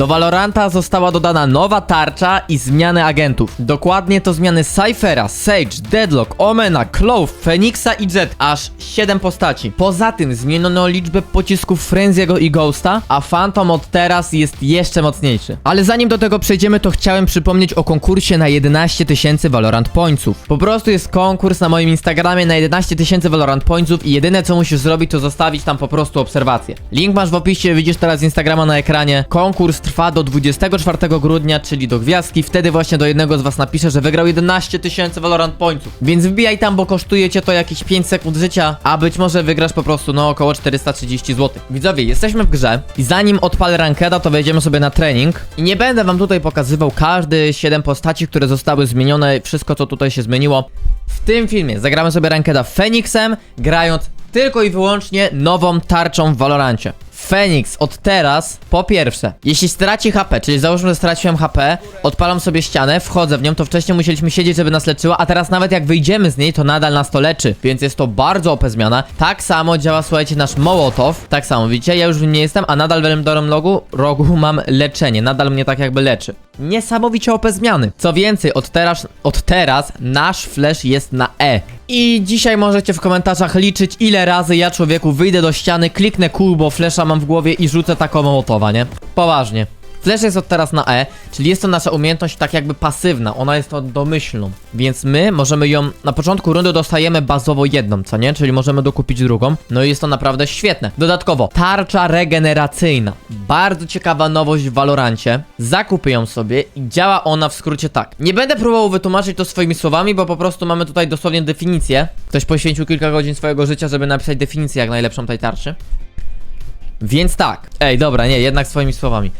Do Valoranta została dodana nowa tarcza i zmiany agentów. Dokładnie to zmiany Cyphera, Sage, Deadlock, Omena, Clove, Phoenixa i Jet. Aż 7 postaci. Poza tym zmieniono liczbę pocisków Frenziego i Ghosta, a Phantom od teraz jest jeszcze mocniejszy. Ale zanim do tego przejdziemy, to chciałem przypomnieć o konkursie na 11 tysięcy Valorant Pointsów. Po prostu jest konkurs na moim Instagramie na 11 tysięcy Valorant Pointsów i jedyne co musisz zrobić to zostawić tam po prostu obserwację. Link masz w opisie, widzisz teraz Instagrama na ekranie. Konkurs trwa do 24 grudnia, czyli do gwiazdki. Wtedy właśnie do jednego z was napiszę, że wygrał 11 tysięcy Valorant Pointsów. Więc wbijaj tam, bo kosztuje cię to jakieś 5 sekund życia, a być może wygrasz po prostu no około 430 zł. Widzowie, jesteśmy w grze i zanim odpalę rankeda, to wejdziemy sobie na trening i nie będę wam tutaj pokazywał każdy 7 postaci, które zostały zmienione, wszystko co tutaj się zmieniło. W tym filmie zagramy sobie rankeda Feniksem, grając tylko i wyłącznie nową tarczą w Valorancie. Feniks od teraz, po pierwsze, jeśli straci HP, czyli załóżmy, że straciłem HP, odpalam sobie ścianę, wchodzę w nią, to wcześniej musieliśmy siedzieć, żeby nas leczyła, a teraz nawet jak wyjdziemy z niej, to nadal nas to leczy, więc jest to bardzo OP zmiana. Tak samo działa, słuchajcie, nasz Mołotow, tak samo, widzicie, ja już w nim nie jestem, a nadal w Elemdorem logu, rogu mam leczenie, nadal mnie tak jakby leczy. Niesamowicie OP zmiany. Co więcej, od teraz, od teraz nasz flash jest na E. I dzisiaj możecie w komentarzach liczyć, ile razy ja człowieku wyjdę do ściany, kliknę kół, bo flesza mam w głowie i rzucę taką mołotowa, nie? Poważnie. Flash jest od teraz na E, czyli jest to nasza umiejętność tak jakby pasywna, ona jest to domyślną, więc my możemy ją, na początku rundy dostajemy bazowo jedną, co nie? Czyli możemy dokupić drugą, no i jest to naprawdę świetne. Dodatkowo, tarcza regeneracyjna, bardzo ciekawa nowość w Valorancie, zakupię ją sobie i działa ona w skrócie tak. Nie będę próbował wytłumaczyć to swoimi słowami, bo po prostu mamy tutaj dosłownie definicję. Ktoś poświęcił kilka godzin swojego życia, żeby napisać definicję jak najlepszą tej tarczy. Więc tak. Ej, dobra, nie, jednak swoimi słowami.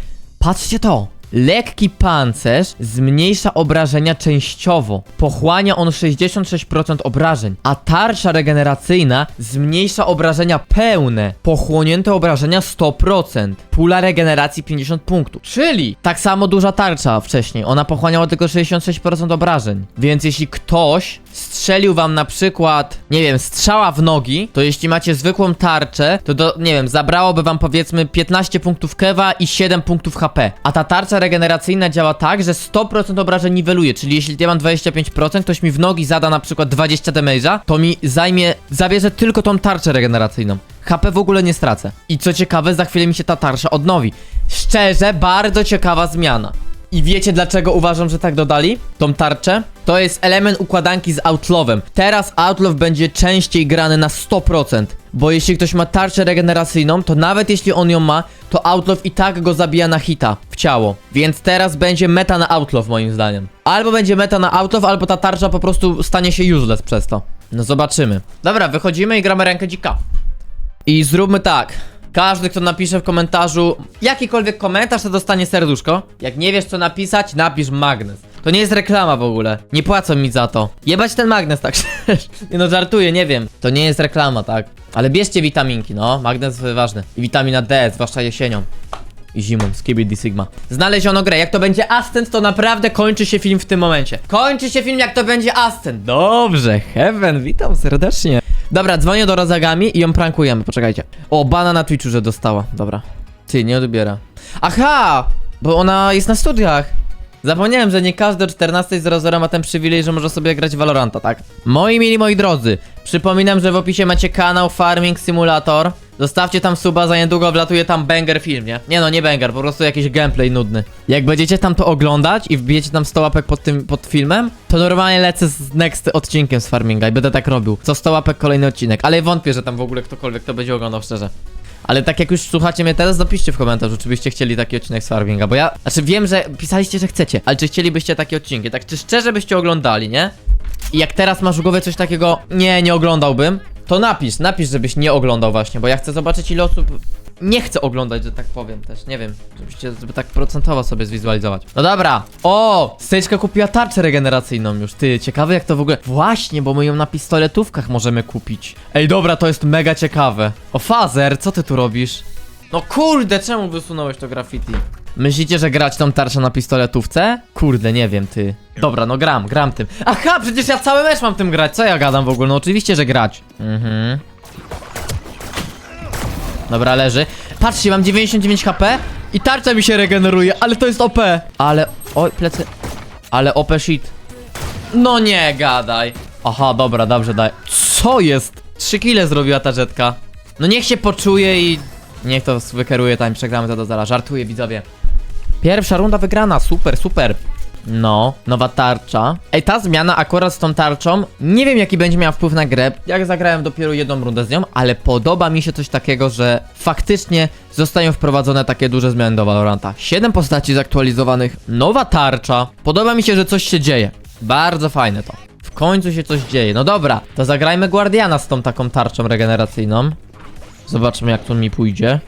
Patrzcie to! Lekki pancerz zmniejsza obrażenia częściowo. Pochłania on 66% obrażeń, a tarcza regeneracyjna zmniejsza obrażenia pełne. Pochłonięte obrażenia 100%. Pula regeneracji 50 punktów. Czyli tak samo duża tarcza wcześniej. Ona pochłaniała tylko 66% obrażeń. Więc jeśli ktoś strzelił wam na przykład, nie wiem, strzała w nogi, to jeśli macie zwykłą tarczę, to do, nie wiem, zabrałoby wam powiedzmy 15 punktów kewa i 7 punktów HP. A ta tarcza regeneracyjna działa tak, że 100% obrażeń niweluje, czyli jeśli ja mam 25%, ktoś mi w nogi zada na przykład 20 damage'a, to mi zajmie, zabierze tylko tą tarczę regeneracyjną. HP w ogóle nie stracę. I co ciekawe, za chwilę mi się ta tarcza odnowi. Szczerze, bardzo ciekawa zmiana. I wiecie dlaczego uważam, że tak dodali? Tą tarczę? To jest element układanki z Outlawem. Teraz Outlaw będzie częściej grany na 100%. Bo jeśli ktoś ma tarczę regeneracyjną, to nawet jeśli on ją ma, to Outlaw i tak go zabija na hita w ciało. Więc teraz będzie meta na Outlaw moim zdaniem. Albo będzie meta na Outlaw, albo ta tarcza po prostu stanie się useless przez to. No zobaczymy. Dobra, wychodzimy i gramy rękę dzika. I zróbmy tak. Każdy, kto napisze w komentarzu jakikolwiek komentarz, to dostanie serduszko. Jak nie wiesz, co napisać, napisz magnes. To nie jest reklama w ogóle. Nie płacą mi za to. Jebać ten magnes, tak. Nie no, żartuję, nie wiem. To nie jest reklama, tak. Ale bierzcie witaminki, no. Magnes ważny. I witamina D, zwłaszcza jesienią. I zimą, Skibidi Sigma. Znaleziono grę. Jak to będzie Ascent, to naprawdę kończy się film w tym momencie. Kończy się film, jak to będzie Ascent. Dobrze, Heaven, witam serdecznie. Dobra, dzwonię do Rozagami i ją prankujemy, poczekajcie. O, bana na Twitchu, że dostała. Dobra. Ty, nie odbiera. Aha! Bo ona jest na studiach. Zapomniałem, że nie każdy o 14.00 ma ten przywilej, że może sobie grać Valoranta, tak? Moi mili, moi drodzy, przypominam, że w opisie macie kanał Farming Simulator. Zostawcie tam suba, za niedługo wlatuje tam banger film, nie? Nie no, nie banger, po prostu jakiś gameplay nudny. Jak będziecie tam to oglądać i wbijecie tam 100 łapek pod tym, pod filmem, to normalnie lecę z next odcinkiem z Farminga i będę tak robił. Co 100 łapek kolejny odcinek, ale wątpię, że tam w ogóle ktokolwiek to będzie oglądał, szczerze. Ale tak jak już słuchacie mnie teraz, napiszcie w komentarzu, czy byście chcieli taki odcinek z Farminga, bo ja... Znaczy wiem, że pisaliście, że chcecie, ale czy chcielibyście takie odcinki, tak czy szczerze byście oglądali, nie? I jak teraz masz w głowie coś takiego, nie, nie oglądałbym, to napisz, napisz, żebyś nie oglądał właśnie, bo ja chcę zobaczyć ile osób nie chce oglądać, że tak powiem też, nie wiem, żebyście, żeby tak procentowo sobie zwizualizować. No dobra, o, Styczka kupiła tarczę regeneracyjną już, ty, ciekawe jak to w ogóle, właśnie, bo my ją na pistoletówkach możemy kupić. Ej, dobra, to jest mega ciekawe. O, Fazer, co ty tu robisz? No kurde, czemu wysunąłeś to graffiti? Myślicie, że grać tą tarczę na pistoletówce? Kurde, nie wiem, ty. Dobra, no gram, gram tym. Aha, przecież ja cały mecz mam tym grać, co ja gadam w ogóle? No oczywiście, że grać. Mhm. Dobra, leży. Patrzcie, mam 99 HP I tarcza mi się regeneruje, ale to jest OP. Ale, oj, plecy. Ale OP shit. No nie gadaj. Aha, dobra, dobrze, daj. Co jest? 3 kile zrobiła ta jetka. No niech się poczuje i... Niech to wykeruje tam, przegramy to do. Żartuję, widzowie. Pierwsza runda wygrana, super, super. No, nowa tarcza. Ej, ta zmiana akurat z tą tarczą, nie wiem jaki będzie miała wpływ na grę, jak zagrałem dopiero jedną rundę z nią, ale podoba mi się coś takiego, że faktycznie zostają wprowadzone takie duże zmiany do Valoranta. 7 postaci zaktualizowanych, nowa tarcza. Podoba mi się, że coś się dzieje. Bardzo fajne to. W końcu się coś dzieje. No dobra, to zagrajmy Guardiana z tą taką tarczą regeneracyjną. Zobaczmy jak to mi pójdzie.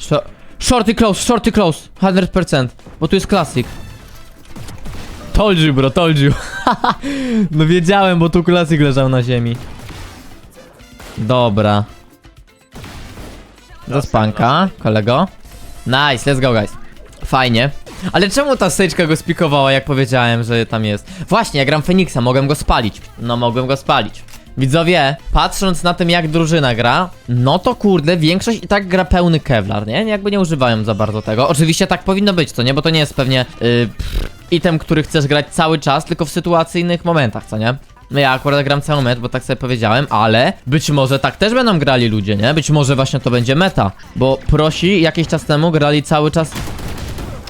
Shor- Shorty close, shorty close, 100%, bo tu jest classic. Told you, bro, told you. no wiedziałem, bo tu classic leżał na ziemi. Dobra. Do spanka, kolego. Nice, let's go, guys. Fajnie. Ale czemu ta styczka go spikowała, jak powiedziałem, że tam jest? Właśnie, ja gram Feniksa, mogłem go spalić. No, mogłem go spalić. Widzowie, patrząc na tym, jak drużyna gra, no to kurde, większość i tak gra pełny Kevlar, nie? Jakby nie używają za bardzo tego. Oczywiście tak powinno być, co nie? Bo to nie jest pewnie yy, item, który chcesz grać cały czas, tylko w sytuacyjnych momentach, co nie? No ja akurat gram cały mecz, bo tak sobie powiedziałem, ale być może tak też będą grali ludzie, nie? Być może właśnie to będzie meta, bo prosi jakiś czas temu grali cały czas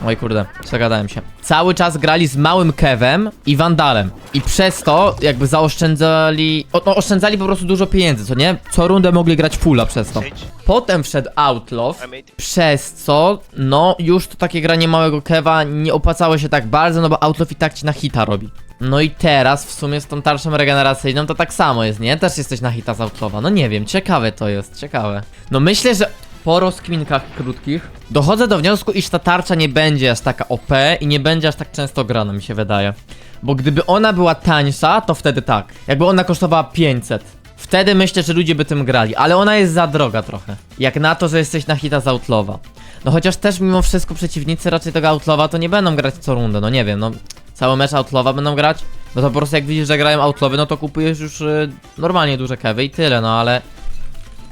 Oj kurde, zagadałem się. Cały czas grali z małym Kevem i Vandalem. I przez to jakby zaoszczędzali... O, no, oszczędzali po prostu dużo pieniędzy, co nie? Co rundę mogli grać fulla przez to. Potem wszedł Outlaw, przez co, no, już to takie granie małego Keva nie opłacało się tak bardzo, no bo Outlaw i tak ci na hita robi. No i teraz w sumie z tą tarczą regeneracyjną to tak samo jest, nie? Też jesteś na hita z Outlawa. No nie wiem, ciekawe to jest, ciekawe. No myślę, że po rozkminkach krótkich dochodzę do wniosku, iż ta tarcza nie będzie aż taka OP i nie będzie aż tak często grana, mi się wydaje. Bo gdyby ona była tańsza, to wtedy tak. Jakby ona kosztowała 500. Wtedy myślę, że ludzie by tym grali, ale ona jest za droga trochę. Jak na to, że jesteś na hita z Outlawa. No chociaż też mimo wszystko przeciwnicy raczej tego Outlawa to nie będą grać co rundę, no nie wiem, no cały mecz Outlawa będą grać. No to po prostu jak widzisz, że grają Outlawy, no to kupujesz już y, normalnie duże kewy i tyle, no ale...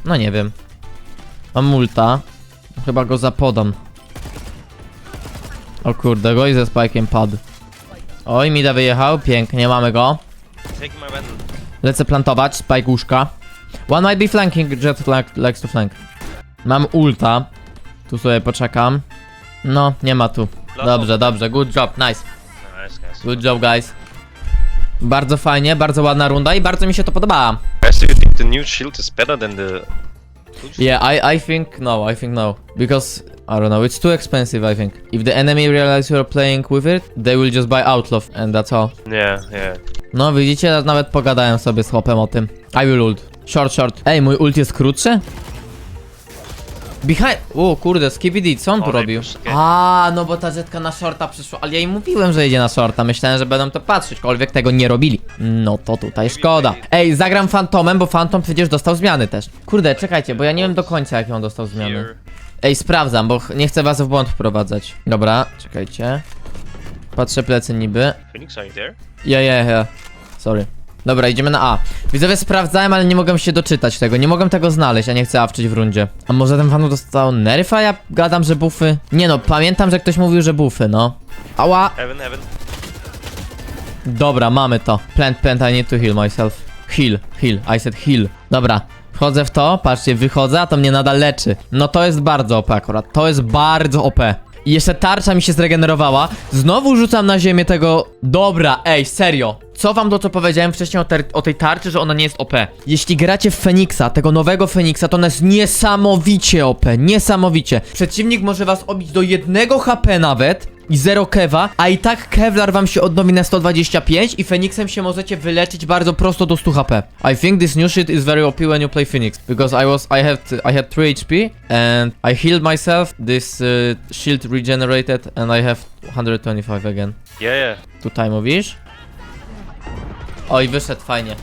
No nie wiem. Mam multa. Chyba go zapodam. O kurde, go i ze spajkiem padł. Oj, Mida wyjechał, pięknie, mamy go. Lecę plantować, spike łóżka. One might be flanking, jet flank, likes to flank. Mam ulta. Tu sobie poczekam. No, nie ma tu. Dobrze, dobrze, good job, nice. Guys. Good job, guys. Bardzo fajnie, bardzo ładna runda i bardzo mi się to podoba. Guys, do you think the new shield is better than the... Yeah, I, I think no, I think no. Because, I don't know, it's too expensive, I think. If the enemy realize you're playing with it, they will just buy Outlaw, and that's all. Yeah, yeah. No, widzicie, nawet pogadałem sobie z chłopem o tym. I will ult. Short, short. Ej, mój ult jest krótszy? Behind... O, kurde, Skibidi, co on tu robił? okej. A, no bo ta zetka na shorta przyszła, ale ja im mówiłem, że idzie na shorta. Myślałem, że będą to patrzeć, kolwiek tego nie robili. No to tutaj szkoda. Ej, zagram Fantomem, bo Fantom przecież dostał zmiany też. Kurde, czekajcie, bo ja nie wiem do końca, jakie on dostał zmiany. Here. Ej, sprawdzam, bo ch- nie chcę was w błąd wprowadzać. Dobra, czekajcie. Patrzę plecy niby. Phoenix, are you there? Ja, ja, ja. Sorry. Dobra, idziemy na A. Widzowie sprawdzałem, ale nie mogłem się doczytać tego. Nie mogłem tego znaleźć, a nie chcę awczyć w rundzie. A może ten fanu dostał nerfa? Ja gadam, że buffy. Nie no, pamiętam, że ktoś mówił, że buffy, no. Ała! Heaven, heaven. Dobra, mamy to. Plant, plant, I need to heal myself. Heal, heal, I said heal. Dobra, wchodzę w to, patrzcie, wychodzę, a to mnie nadal leczy. No to jest bardzo OP akurat, to jest bardzo OP. I jeszcze tarcza mi się zregenerowała. Znowu rzucam na ziemię tego... Dobra, ej, serio. Co wam to, co powiedziałem wcześniej o, o tej tarczy, że ona nie jest OP? Jeśli gracie w Feniksa, tego nowego Feniksa, to ona jest niesamowicie OP, niesamowicie. Przeciwnik może was obić do jednego HP nawet, i 0 kewa, a i tak Kevlar wam się odnowi na 125 i Feniksem się możecie wyleczyć bardzo prosto do 100 HP. I think this new shit is very OP when you play Phoenix because I was I had I had 3 HP and I healed myself. This uh, shield regenerated and I have 125 again. Yeah, yeah. Tutaj mówisz? Oj, wyszedł fajnie.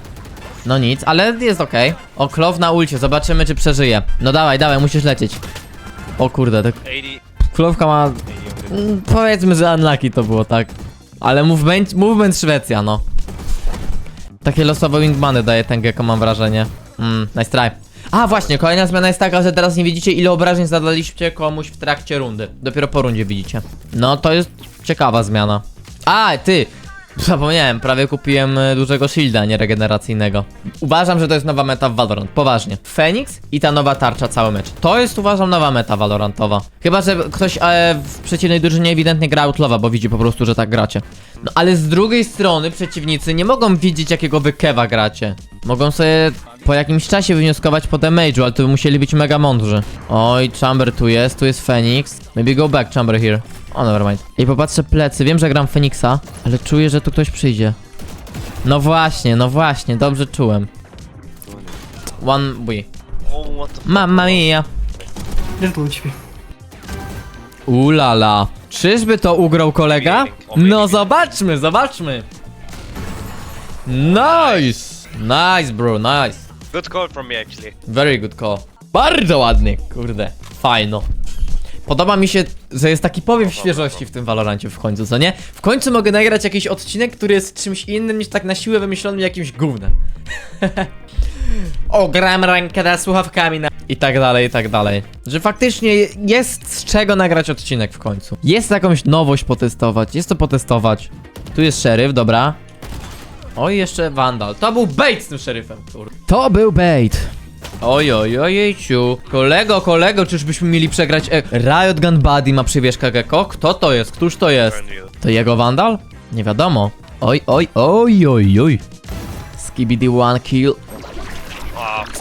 No nic, ale jest okej. O, Klow na ulcie, zobaczymy czy przeżyje. No dawaj, dawaj, musisz lecieć. O kurde, tak 80. Klowka ma 80 Mm, Powiedzmy, że unlucky to było, tak. Ale movement, movement Szwecja, no. Takie losowe wingmany daje ten mam wrażenie. Mm, nice try. A właśnie, kolejna zmiana jest taka, że teraz nie widzicie ile obrażeń zadaliście komuś w trakcie rundy. Dopiero po rundzie widzicie. No to jest ciekawa zmiana. A, ty! Zapomniałem, prawie kupiłem e, dużego shielda, nie regeneracyjnego. Uważam, że to jest nowa meta w Valorant, poważnie. Phoenix i ta nowa tarcza cały mecz. To jest uważam nowa meta Valorantowa. Chyba, że ktoś e, w przeciwnej drużynie ewidentnie gra outlawa, bo widzi po prostu, że tak gracie. No ale z drugiej strony przeciwnicy nie mogą widzieć jakiego wy kewa gracie. Mogą sobie po jakimś czasie wywnioskować po damage'u, ale to by musieli być mega mądrzy. Oj, Chamber tu jest, tu jest Phoenix. Maybe go back Chamber here. O, nevermind. I popatrzę plecy, wiem, że gram Phoenixa, ale czuję, że tu ktoś przyjdzie. No właśnie, no właśnie, dobrze czułem. One fuck? Mamma mia. U ciebie. Ulala. Czyżby to ugrał kolega? No zobaczmy, zobaczmy. Nice! Nice bro, nice. Good call from me, actually. Very good call. Bardzo ładny, kurde. Fajno. Podoba mi się, że jest taki powiew świeżości w tym Valorancie w końcu, co nie? W końcu mogę nagrać jakiś odcinek, który jest czymś innym niż tak na siłę wymyślonym jakimś gównem. o, gram rankeda słuchawkami na... I tak dalej, i tak dalej. Że faktycznie jest z czego nagrać odcinek w końcu. Jest jakąś nowość potestować, jest to potestować. Tu jest szeryf, dobra. Oj, jeszcze Vandal. To był bait z tym szeryfem, kurde. To był bait. Oj, oj, ojejciu. Kolego, kolego, czyżbyśmy mieli przegrać? E, Riot Gun Buddy ma przywieszkę Gecko? Kto to jest? Któż to jest? To jego Vandal? Nie wiadomo. Oj, oj, oj, oj, oj. Skibidi one kill.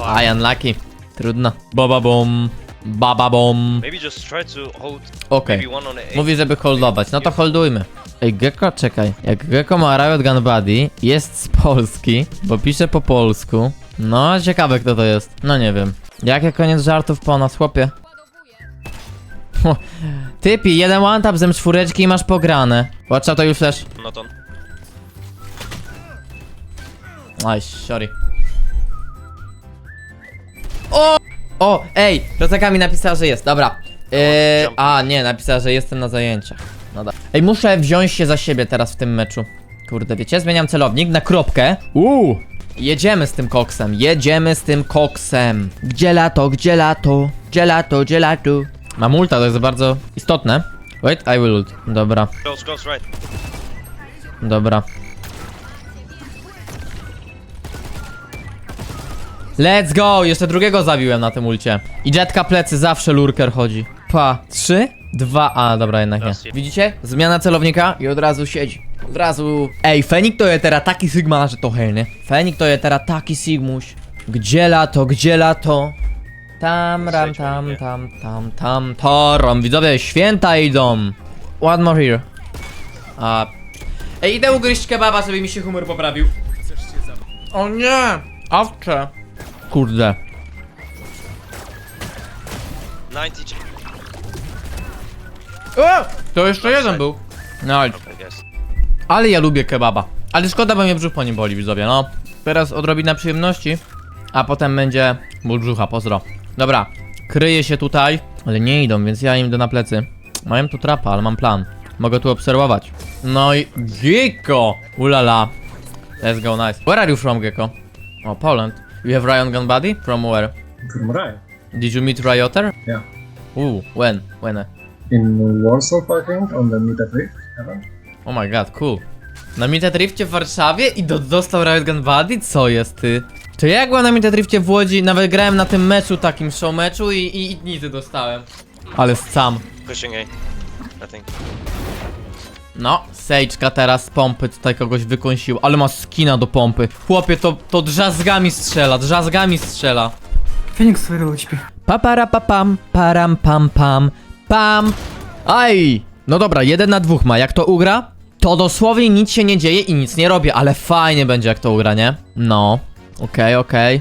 Aj, unlucky. Trudno. Baba bom. Baba bom. Maybe just try to hold Okej. A. Mówi, żeby holdować. No to holdujmy. Ej, Gecko, czekaj. Jak Gecko ma Riot Gun Buddy, jest z Polski, bo pisze po polsku. No, ciekawe kto to jest. No nie wiem. Jakie koniec żartów po nas, chłopie? Typi, jeden one tap z czwóreczki i masz pograne. Watch out, to już flash. Not on. Aj, sorry. O! O, ej, Rozaka mi napisała, że jest, dobra. Eee, jump. a, nie, napisała, że jestem na zajęciach. No da. Ej, muszę wziąć się za siebie teraz w tym meczu. Kurde, wiecie, zmieniam celownik na kropkę. Uuu! Jedziemy z tym koksem, jedziemy z tym koksem. Gdzie lato, gdzie lato, gdzie lato, gdzie lato. Mam ulta, to jest bardzo istotne. Wait, I will ult. Dobra, right. dobra. Let's go! Jeszcze drugiego zabiłem na tym ulcie. I jetka plecy, zawsze lurker chodzi. Pa. Trzy? Dwa. A, dobra, jednak nie. Widzicie? Zmiana celownika i od razu siedzi. Od razu... Ej, Fenik to jest teraz taki sigma, że to hej, nie? Fenik to jest teraz taki sigmuś. Gdzie lato, gdzie lato? Tam, ram, tam, tam, tam, tam, torom. Widzowie, święta idą. One more here. A... Ej, idę ugryźć kebaba, żeby mi się humor poprawił. O nie! Awcze. Kurde. 90 ch- O! To jeszcze jeden był. No, ale ja lubię kebaba. Ale szkoda, bo mnie brzuch po nim boli, widzowie, no. Teraz odrobina przyjemności, a potem będzie ból brzucha, pozdro. Dobra, kryję się tutaj, ale nie idą, więc ja im idę na plecy. Mają tu trapa, ale mam plan. Mogę tu obserwować. No i Gecko! Ulala. Let's go, nice. Where are you from, Gecko? Oh, Poland. You have Ryan Gun Buddy? From where? From Riot. Did you meet Rioter? Yeah. Ooh, when? When? In Warsaw, I think, on the Mita Drift. Haven't? Oh my god, cool. Na Mitatrifcie w Warszawie i do, dostał Riot Gun Buddy? Co jest ty? Czy ja jak byłem na Mitatrifcie w Łodzi, nawet grałem na tym meczu, takim show meczu i, i, i nity dostałem. Ale sam. Pushing A. I think. No, Sage'ka teraz z pompy tutaj kogoś wykąsił, ale ma skina do pompy. Chłopie, to, to drzazgami strzela, drzazgami strzela. Phoenix wygrał u ciebie. Papara papam, param pam pam, pam. Aj! No dobra, jeden na dwóch ma. Jak to ugra, to dosłownie nic się nie dzieje i nic nie robię, ale fajnie będzie jak to ugra, nie? No. Okej, okej.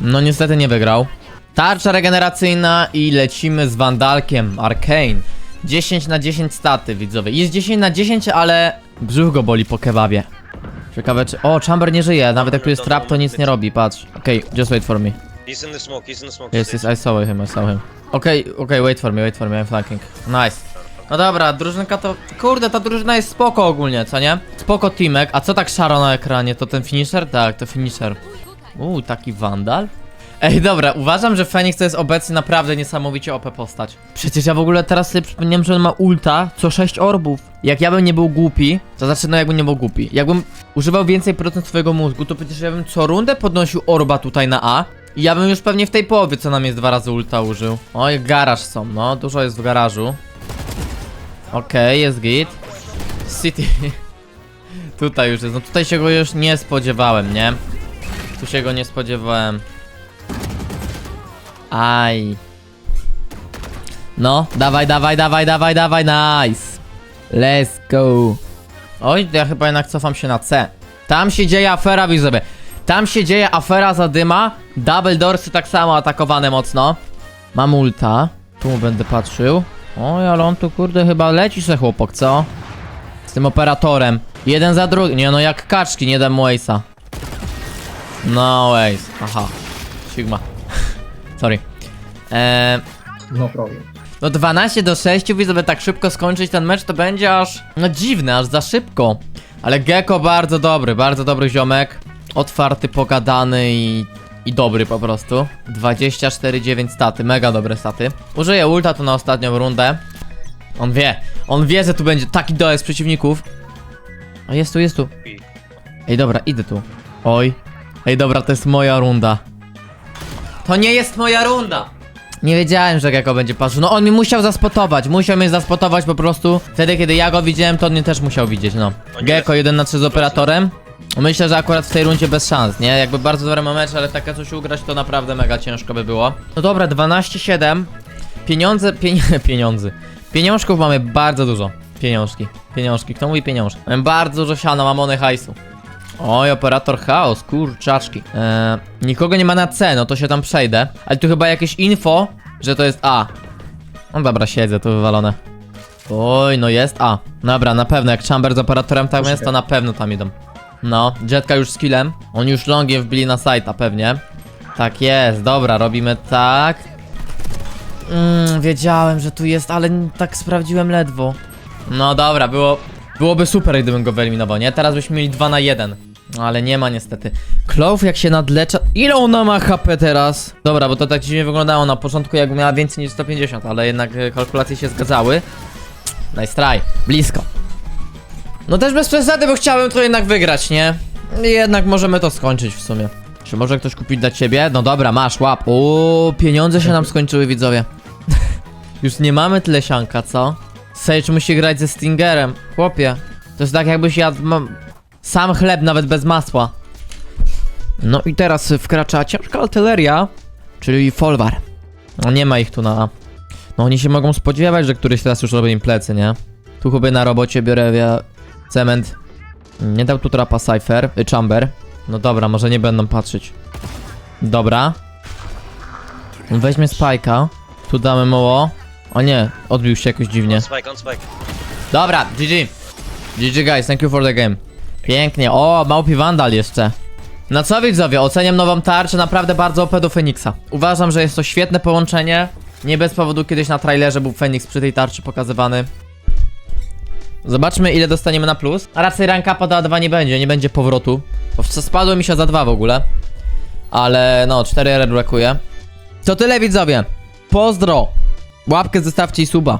No niestety nie wygrał. Tarcza regeneracyjna i lecimy z Wandalkiem, Arcane. 10 na 10 staty, widzowie. Jest 10 na 10, ale brzuch go boli po kebabie. Ciekawe czy... O, Chamber nie żyje, nawet jak tu jest trap, to nic nie robi, patrz. Okej, just wait for me. He's in the smoke, he's in the smoke. Yes, yes, I saw him, I saw him. Okej, okej, wait for me, wait for me, I'm flanking. Nice. No dobra, drużynka to... Kurde, ta drużyna jest spoko ogólnie, co nie? Spoko teamek, a co tak szaro na ekranie? To ten finisher? Tak, to finisher. Uuu, taki vandal? Ej, dobra, uważam, że Fenix to jest obecnie naprawdę niesamowicie OP postać. Przecież ja w ogóle teraz sobie przypomniałem, że on ma ulta co 6 orbów. Jak ja bym nie był głupi, to znaczy, no jakbym nie był głupi. Jakbym używał więcej procent swojego mózgu, to przecież ja bym co rundę podnosił orba tutaj na A. I ja bym już pewnie w tej połowie, co nam jest dwa razy ulta użył. Oj, garaż są, no, dużo jest w garażu. Okej, jest git. City. tutaj już jest, no tutaj się go już nie spodziewałem, nie? Tu się go nie spodziewałem. Aj. No, dawaj, dawaj, dawaj, dawaj, dawaj, nice. Let's go. Oj, ja chyba jednak cofam się na C. Tam się dzieje afera, widzowie. Tam się dzieje afera zadyma. Double dorsy tak samo atakowane mocno. Mam ulta. Tu będę patrzył. Oj, ale on tu kurde chyba leci se chłopak, co? Z tym operatorem. Jeden za drugim. Nie no, jak kaczki, nie dam mu ace'a. No ace. Aha. Sigma. Sorry. Eee, No problem. no 12 do 6, widzowie, tak szybko skończyć ten mecz to będzie aż, no dziwne, aż za szybko. Ale Gecko bardzo dobry, bardzo dobry ziomek. Otwarty, pogadany i, i dobry po prostu. 24,9 staty, mega dobre staty. Użyję ulta tu na ostatnią rundę. On wie, on wie, że tu będzie taki dojazd przeciwników. A jest tu, jest tu. Ej, dobra, idę tu. Oj. Ej, dobra, to jest moja runda. To nie jest moja runda! Nie wiedziałem, że Gecko będzie patrzył. No on mi musiał zaspotować, musiał mnie zaspotować po prostu. Wtedy, kiedy ja go widziałem, to on mnie też musiał widzieć, no. nie Gecko 1 na 3 z operatorem. Myślę, że akurat w tej rundzie bez szans, nie? Jakby bardzo dobry mecz, ale takie coś ugrać to naprawdę mega ciężko by było. No dobra, 12-7. Pieniądze, pieni pieniądze. Pieniążków mamy bardzo dużo. Pieniążki, pieniążki. Kto mówi pieniążki? Mam bardzo dużo siana, mamony hajsu. Oj, operator chaos, kurczaczki. Eee, nikogo nie ma na C, no to się tam przejdę. Ale tu chyba jakieś info, że to jest A. No dobra, siedzę, to wywalone. Oj, no jest A. Dobra, na pewno, jak Chamber z operatorem tam jest, to na pewno tam idą. No, Jetka już z killem. Oni już longiem wbili na site'a pewnie. Tak jest, dobra, robimy tak. Mm, wiedziałem, że tu jest, ale tak sprawdziłem ledwo. No dobra, było, byłoby super, gdybym go wyeliminował, nie? Teraz byśmy mieli 2 na 1. Ale nie ma niestety. Clove jak się nadlecza... Ile ona ma HP teraz? Dobra, bo to tak dziwnie wyglądało na początku, jakby miała więcej niż 150, ale jednak e, kalkulacje się zgadzały. Nice try. Blisko. No też bez przesady, bo chciałem to jednak wygrać, nie? Jednak możemy to skończyć w sumie. Czy może ktoś kupić dla ciebie? No dobra, masz, łap. O, pieniądze się nam skończyły, widzowie. Już nie mamy tyle sianka, co? Sage musi grać ze Stingerem. Chłopie, to jest tak jakbyś jadł sam chleb nawet bez masła. No i teraz wkracza ciężka artyleria, czyli Folwar. No nie ma ich tu na A. No oni się mogą spodziewać, że któryś teraz już robi im plecy, nie? Tu chyba na robocie biorę cement. Nie dał tu trapa Cypher, y, Chamber. No dobra, może nie będą patrzeć. Dobra. Weźmie Spike'a. Tu damy moło. O nie, odbił się jakoś dziwnie. On spike, on spike. Dobra, GG. GG guys, thank you for the game. Pięknie. O, małpi Vandal jeszcze. No co widzowie, oceniam nową tarczę naprawdę bardzo OP do Feniksa. Uważam, że jest to świetne połączenie. Nie bez powodu kiedyś na trailerze był Feniks przy tej tarczy pokazywany. Zobaczmy ile dostaniemy na plus. A raczej rank upa do A2 nie będzie, nie będzie powrotu. Bo spadło mi się za 2 w ogóle. Ale no, 4 R brakuje. To tyle widzowie. Pozdro. Łapkę zostawcie i suba.